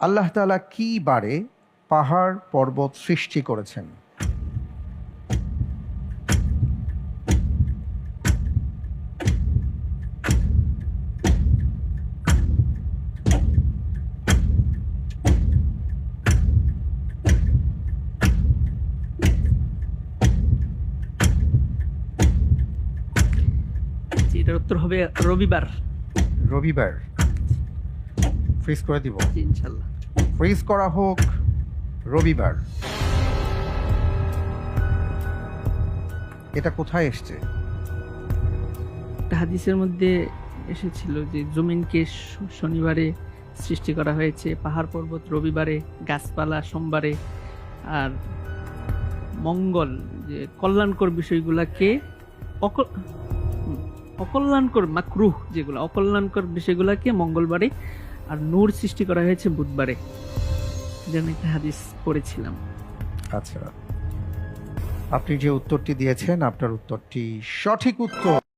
আল্লাহ তাআলা কি বারে পাহাড় পর্বত সৃষ্টি করেছেন? এটার উত্তর হবে রবিবার। রবিবার। ফ্রিজ করে দিব। ইনশাল্লাহ। ফ্রিজ করা হোক রবিবার। এটা কোথায় এসছে? হাদিসের মধ্যে এসেছিল যে জমিনকে শনিবারে সৃষ্টি করা হয়েছে পাহাড় পর্বত রবিবারে গাছপালা সোমবারে আর মঙ্গল যে কল্যাণকর বিষয়গুলাকে অক- হুম, অকল্যাণকর মাকরুহ যেগুলো অকল্যাণকর বিষয়গুলোকে মঙ্গলবারে আর নূর সৃষ্টি করা হয়েছে বুধবারে, যেন একটা হাদিস পড়েছিলাম। আচ্ছা। আপনি যে উত্তরটি দিয়েছেন, আপনার উত্তরটি সঠিক উত্তর।